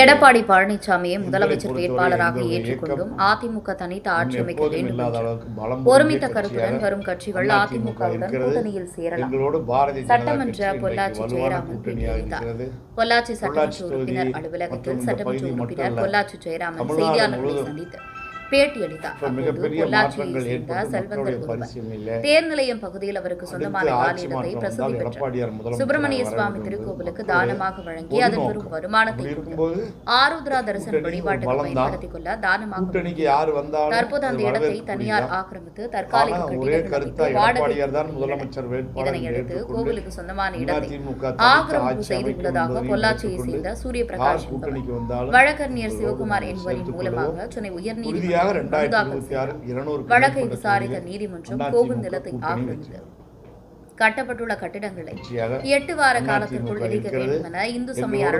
எடப்பாடி பழனிசாமியை முதலமைச்சர் வேட்பாளராக ஏற்றுக்கொண்டும் அதிமுக தனித்து ஆட்சி அமைக்க வேண்டும் ஒருமித்த கருத்துடன் வரும் கட்சிகள் அதிமுக அதிமுகவுடன். கூட்டணியில் சேரலாம் சட்டமன்ற பொள்ளாச்சி ஜெயராமன் பேட்டியளித்தார். பொள்ளாச்சி சட்டமன்ற உறுப்பினர் அலுவலகத்தில் சட்டமன்ற உறுப்பினர். பொள்ளாச்சி ஜெயராமன் செய்தியாளர்களை முழுவதும் சந்தித்து பேட்டியளித்தார் தேர் நிலையம் பகுதியில் அவருக்கு சொந்தமான மாற்றம் பிரசித்தி பெற்றார் சுப்பிரமணிய சுவாமி திருக்கோவிலுக்கு தானமாக வழங்கி அதன் நோக்கம். வருமானத்தை ஆருத்ரா தரிசன ஒரு பலம்தான். பயன்படுத்திக் கொள்ள தானமாக தற்போது அந்த இடத்தை தனியார் தான். ஆக்கிரமித்து தற்காலிக ஆனா ஒரே கட்டிடங்கள் கருத்தா அமைத்து வாடகை எடப்பாடியார் தான் கொடுத்துள்ளனர். முதலமைச்சர் வேட்பாளர் இதனை அடுத்து ஏற்றுக்கொண்டு கோவிலுக்கு சொந்தமான இடத்தை ஆக்கிரமிப்பு செய்துள்ளதாக பொள்ளாச்சியை சேர்ந்த சூரிய பிரகாஷ் வழக்கறிஞர் சிவகுமார் என்பவரின் மூலமாக சென்னை உறுதியாக இருநூறு வழக்கை விசாரித்த நீதிமன்றம் கோவில் நிலத்தை ஆக்கிரமித்து கட்டப்பட்டுள்ள கட்டடங்களை எட்டு வார காலத்திற்குள் இடிக்க. வேண்டும் என இந்து சமய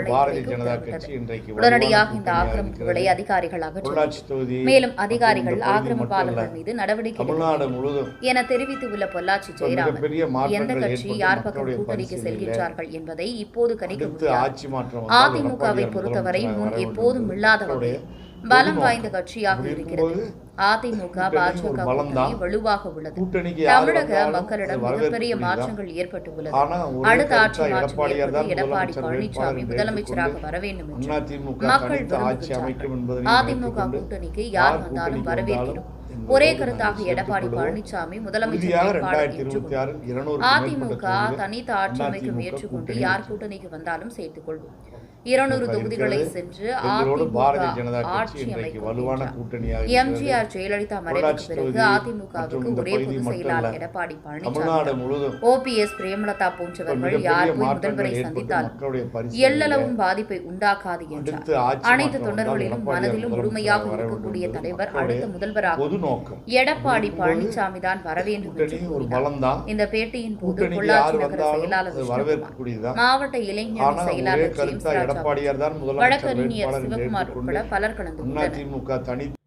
உடனடியாக இந்த ஆக்கிரமிப்புகளை. அதிகாரிகள் அகற்ற பொள்ளாச்சி தொகுதி மேலும் அதிகாரிகள் ஆக்கிரமிப்பாளர்கள் மீது நடவடிக்கை என தெரிவித்துள்ள பொள்ளாச்சி இப்ப ஜெயராமன் எந்த கட்சி யார் பக்கம் கூட்டணிக்கு செல்கின்றார்கள் என்பதை இப்போது கணிக்க முடியாது அதிமுகவை பொறுத்தவரை முன் எப்போதும் என்பது இல்லாத மக்களுடைய வகையில் பலம் வாய்ந்த. கட்சியாக இருக்கிறது அதிமுக பாஜக. கூட்டணி வலுவாக உள்ளது தமிழக மக்களிடம் மிகப்பெரிய. மாற்றங்கள் ஏற்பட்டுள்ளது ஆனா ஒரே அடுத்த ஆட்சி மாற்றம் ஏற்பட்டு எடப்பாடி பழனிசாமி முதலமைச்சராக வர வேண்டும் என்று மக்கள் அதிமுக கூட்டணிக்கு யார் வந்தாலும் வரவேற்கிறோம் ஒரே கருத்தாக எடப்பாடி பழனிசாமி முதலமைச்சர் அதிமுக தனித்து ஆட்சி அமைக்க முயற்சிக்கொண்டு யார் கூட்டணிக்கு வந்தாலும் சேர்த்துக் கொள்வோம். இருநூறு தொகுதிகளை சென்று அதிமுக ஆட்சி அமைக்கும் எம்ஜிஆர் ஜெயலலிதா மறைவுக்கு பிறகு அதிமுகவுக்கு ஒரே பொதுச் செயலாளர். எடப்பாடி பழனிசாமி ஓபிஎஸ் பிரேமலதா போன்றவர்கள் யார் போய் முதல்வரை சந்தித்தால் எல்லளவும் பாதிப்பை உண்டாக்காது என்றார். அனைத்து தொண்டர்களிலும் மனதிலும் முழுமையாக இருக்கக்கூடிய தலைவர் அடுத்த முதல்வராக நோக்கம். எடப்பாடி பழனிசாமி தான் வர வேண்டும் ஒரு கூறினார். பலம் தான் இந்த பேட்டியின் போது பொள்ளாச்சி நகர செயலாளர் மாவட்ட இளைஞர் செயலாளர் எடப்பாடியார் தான் வழக்கறிஞர் சிவகுமார் உட்பட பலர் கலந்து கொண்டனர்.